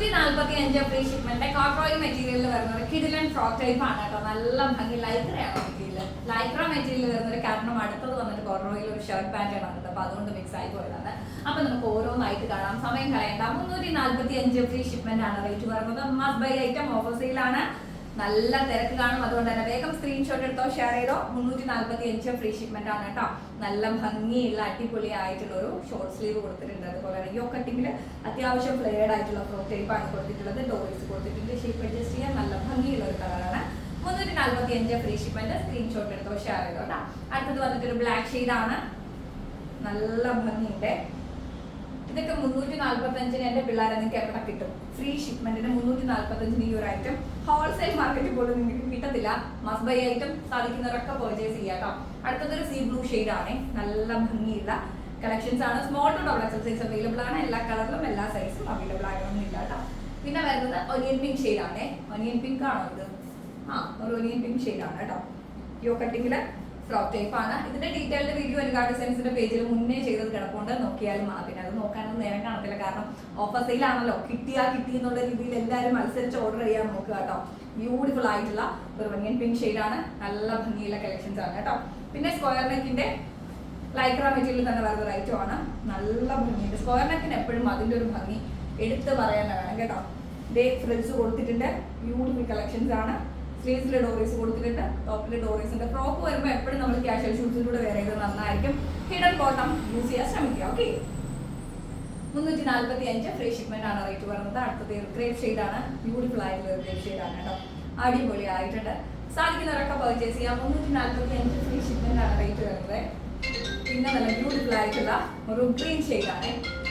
മുന്നൂറ്റി നാല്പത്തി അഞ്ച് ഫ്രീ ഷിപ്മെന്റ് കോട്രോയി മെറ്റീരിയലിൽ വരുന്ന ഒരു കിഡിലൻ ഫ്രോക്ക് ടൈപ്പ് ആണ് കേട്ടോ. നല്ല ഭംഗി. ലൈക്രയാണ് മെറ്റീരിയൽ ലൈക്ര മെറ്റീരിയൽ വരുന്ന ഒരു കാരണം അടുത്തത് വന്നിട്ട് കോട്രോയിൽ ഒരു ഷർട്ട് പാറ്റേൺ ആണ് അപ്പൊ അതുകൊണ്ട് മിക്സ് ആയി പോയതാണ്. അപ്പൊ നമുക്ക് ഓരോന്നായിട്ട് കാണാം. സമയം കളയണ്ട. മുന്നൂറ്റി നാല്പത്തി അഞ്ച് ഫ്രീ ഷിപ്മെന്റ് ആണ് റേറ്റ് വരുന്നത്. മസ്റ്റ് ബൈ ഐറ്റം ഓഫർ സെയിലാണ് നല്ല തിരക്ക് കാണും. അതുകൊണ്ട് തന്നെ വേഗം സ്ക്രീൻഷോട്ട് എടുത്തോ ഷെയർ ചെയ്തോ. മുന്നൂറ്റി നാല്പത്തി അഞ്ച് ഫ്രീ ഷിപ്മെന്റ് ആണ് കേട്ടോ. നല്ല ഭംഗിയുള്ള അടിപൊളി ആയിട്ടുള്ള ഒരു ഷോർട്ട് സ്ലീവ് കൊടുത്തിട്ടുണ്ട്. അതുപോലെ തന്നെ യോ കട്ടിങ്ങിൽ അത്യാവശ്യം ഫ്ലെയർഡ് ആയിട്ടുള്ള ഫ്രോക്ക് ടൈപ്പ് ആണ് കൊടുത്തിട്ടുള്ളത്. ഡോറീസ് കൊടുത്തിട്ടുണ്ട്. ഷേപ്പ് അഡ്ജസ്റ്റ് ചെയ്യാൻ നല്ല ഭംഗിയുള്ള ഒരു കളറാണ് മുന്നൂറ്റി നാല്പത്തി അഞ്ച് ഫ്രീ ഷിപ്മെന്റ് സ്ക്രീൻഷോട്ട് എടുത്തോ ഷെയർ ചെയ്തോ കേട്ടോ. അടുത്തത് വന്നിട്ടൊരു ബ്ലാക്ക് ബ്ലാക്ക് ആണ്. നല്ല ഭംഗിയുണ്ട്. ഇതൊക്കെ മുന്നൂറ്റി നാല്പത്തഞ്ചിന് എന്റെ പിള്ളേരെ നിങ്ങൾക്ക് എവിടെ കിട്ടും? ഫ്രീ ഷിപ്മെന്റിന് മുന്നൂറ്റി നാല്പത്തഞ്ചിന് ഈ ഒരു ഐറ്റം ഹോൾസെയിൽ മാർക്കറ്റ് പോലും നിങ്ങൾക്ക് കിട്ടത്തില്ല. മസ്റ്റ് ബൈ ഐറ്റം സാധിക്കുന്നവരൊക്കെ പെർച്ചേസ് ചെയ്യാം അടുത്തതൊരു സീ ബ്ലൂ ഷെയ്ഡ് ആണ്. നല്ല ഭംഗിയുള്ള കളക്ഷൻസ് ആണ്. Small to double XL size available ആണ്. എല്ലാ കളറിലും എല്ലാ സൈസും അവൈലബിൾ ആകണമെന്നില്ല കേട്ടോ. പിന്നെ വരുന്നത് ഒനിയൻ പിങ്ക് ഷെയ്ഡ് ആണ്. ഒനിയൻ പിങ്ക് ആണോ ഇത്? ആ ഒരു ഒനിയൻ പിങ്ക് ഷെയ്ഡ് ആണ് കേട്ടോ. യോ കട്ടിങ്ങിൽ ഫ്രോക്ക് ആണ് ഇതിന്റെ ഡീറ്റെയിൽഡ് വീഡിയോ ഒരുപാട് ഡിസൈൻസിന്റെ പേജിൽ മുന്നേ ചെയ്തത് കിടപ്പുണ്ട്. നോക്കിയാലും പിന്നെ അത് നോക്കാനൊന്നും നേരം കാണത്തില്ല. കാരണം ഓഫർ സെയിലാണല്ലോ കിട്ടിയാ കിട്ടി എന്നുള്ള രീതിയിൽ എല്ലാവരും മത്സരിച്ച് ഓർഡർ ചെയ്യാൻ നോക്കുക കേട്ടോ. ബ്യൂട്ടിഫുൾ ആയിട്ടുള്ള ഒരു വണ്ണിയൻ പിങ്ക് ഷെയ്ഡ് ആണ്. നല്ല ഭംഗിയുള്ള കളക്ഷൻസ് ആണ് കേട്ടോ. പിന്നെ സ്ക്വയർ നെക്കിന്റെ ലൈക്ര മെറ്റീരിയൽ തന്നെ വേറെ റൈറ്റോ ആണ്. നല്ല ഭംഗിയുണ്ട്. സ്ക്വയർ നെക്കിന് എപ്പോഴും അതിന്റെ ഒരു ഭംഗി എടുത്ത് പറയാനാണ് കേട്ടോ. ഡേ ഫ്രിൽസ് കൊടുത്തിട്ടുണ്ട്. ബ്യൂട്ടിഫുൾ കളക്ഷൻസ് ആണ്. സ്ലീവ്സിലെ ഡോറീസ് കൊടുത്തിട്ടുണ്ട് ടോപ്പിലെ ഡോറീസിന്റെ ഫ്രോക്ക് വരുമ്പോൾ എപ്പോഴും നമ്മൾ ക്യാഷ്വൽ ഷൂസിലൂടെ വേറെ ചെയ്ത് നന്നായിരിക്കും. ഹിഡൻ ബോട്ടം യൂസ് ചെയ്യാൻ ശ്രമിക്കുക ഓക്കെ മുന്നൂറ്റി നാല്പത്തി അഞ്ച് ഫ്രീ ഷിപ്മെന്റ് ആണ് റേറ്റ് പറയുന്നത് അടുത്തത് ഗ്രേപ്പ് ഷെയ്ഡ് ആണ്. ബ്യൂട്ടിഫുൾ ആയിട്ടുള്ള ഗ്രേപ്പ് ഷെയ്ഡ് ആണ് കേട്ടോ. അടിപൊളി ആയിട്ടുണ്ട്. സാധിക്കുന്നവരൊക്കെ പർച്ചേസ് ചെയ്യാം. മുന്നൂറ്റി നാല്പത്തി അഞ്ച് ഫ്രീ ഷിപ്മെന്റ് ആണ് റേറ്റ് വരുന്നത്. പിന്നെ നല്ല ബ്യൂട്ടിഫുൾ ആയിട്ടുള്ള ഒരു ഗ്രീൻ ഷെയ്ഡ് ആണ്.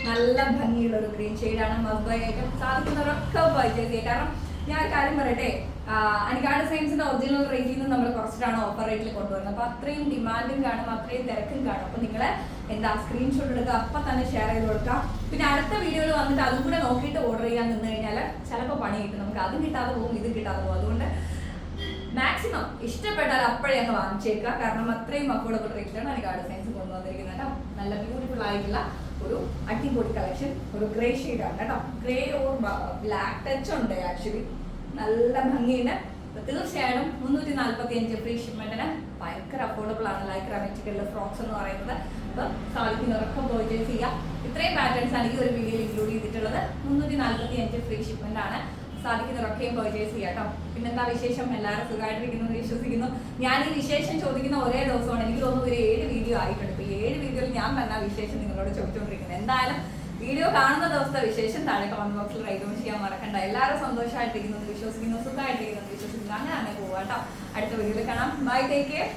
നല്ല ഭംഗിയുള്ള ഒരു ഗ്രീൻ ഷെയ്ഡ് ആണ്. മസ്ബൈ ഐറ്റം സാധിക്കുന്നവരൊക്കെ പർച്ചേസ് ചെയ്യുക കാരണം ഞാൻ കാര്യം പറയട്ടെ? അനിക്കാട് സയൻസിന്റെ ഒറിജിനൽ റേറ്റിൽ നിന്ന് നമ്മൾ കുറച്ചിട്ടാണ് ഓഫർ റേറ്റിൽ കൊണ്ടുവരുന്നത്. അപ്പൊ അത്രയും ഡിമാൻഡും കാണും അത്രയും തിരക്കും കാണും. അപ്പൊ നിങ്ങൾ എന്താ സ്ക്രീൻഷോട്ട് എടുക്കുക അപ്പൊ തന്നെ ഷെയർ ചെയ്ത് കൊടുക്കാം പിന്നെ അടുത്ത വീഡിയോയിൽ വന്നിട്ട് അതും കൂടെ നോക്കിയിട്ട് ഓർഡർ ചെയ്യാൻ നിന്ന് കഴിഞ്ഞാൽ ചിലപ്പോൾ പണി കിട്ടും. നമുക്ക് അതും കിട്ടാതെ പോകും ഇതും കിട്ടാതെ പോകും. അതുകൊണ്ട് മാക്സിമം ഇഷ്ടപ്പെട്ടാൽ അപ്പോഴേ അങ്ങ് വാങ്ങിച്ചേക്കുക. കാരണം അത്രയും അഫോർഡബിൾ റേറ്റിലാണ് അനിക്കാട് സയൻസ് കൊണ്ടുവന്നിരിക്കുന്നത് കേട്ടോ. നല്ല ബ്യൂട്ടിഫുൾ ആയിട്ടുള്ള ഒരു അടിപൊളി കളക്ഷൻ ഒരു ഗ്രേ ആണ് കേട്ടോ. ഗ്രേ ഓർ ബ്ലാക്ക് ടച്ച് ഉണ്ട് ആക്ച്വലി നല്ല ഭംഗിയുണ്ട്. തീർച്ചയായിട്ടും തീർച്ചയായും മുന്നൂറ്റി നാല്പത്തി അഞ്ച് ഫ്രീ ഷിപ്മെന്റിന് ഭയങ്കര അഫോർഡബിൾ ആണ്. ലൈക്ക് മെറ്റീരിയൽ ഫ്രോക്സ് എന്ന് പറയുന്നത്. അപ്പൊ സാധിക്കുന്നവരൊക്കെ പർച്ചേസ് ചെയ്യാം. ഇത്രയും പാറ്റേൺസ് ആണ് ഈ ഒരു വീഡിയോയിൽ ഇൻക്ലൂഡ് ചെയ്തിട്ടുള്ളത്. മുന്നൂറ്റി നാല്പത്തി അഞ്ച് ഫ്രീ ഷിപ്മെന്റ് ആണ്. സാധിക്കുന്നവരൊക്കെയും പർച്ചേസ് ചെയ്യാം കേട്ടോ. പിന്നെന്താ വിശേഷം? എല്ലാവരും സുഖമായിട്ടിരിക്കുന്നു വിശ്വസിക്കുന്നു. ഞാൻ ഈ വിശേഷം ചോദിക്കുന്ന ഒരേ ദിവസമാണ്. എനിക്ക് തോന്നുന്നു ഒരു ഏഴ് വീഡിയോ ആയിട്ടുണ്ട്. ഇപ്പൊ ഏഴ് വീഡിയോയിൽ ഞാൻ ആ വിശേഷം നിങ്ങളോട് ചോദിച്ചുകൊണ്ടിരിക്കുന്നത് എന്തായാലും വീഡിയോ കാണുന്ന ദിവസത്തെ വിശേഷം താഴെ കമന്റ് ബോക്സിൽ റൈറ്റ് ചെയ്യാൻ മറക്കണ്ട. എല്ലാവരും സന്തോഷമായിട്ടിരിക്കുന്നു വിശ്വസിക്കുന്നു സുഖമായിട്ടിരിക്കുന്നു വിശ്വസിക്കുന്നു. അങ്ങനെ അങ്ങനെ പോവാട്ടോ അടുത്ത വീഡിയോയിൽ കാണാം. Bye take care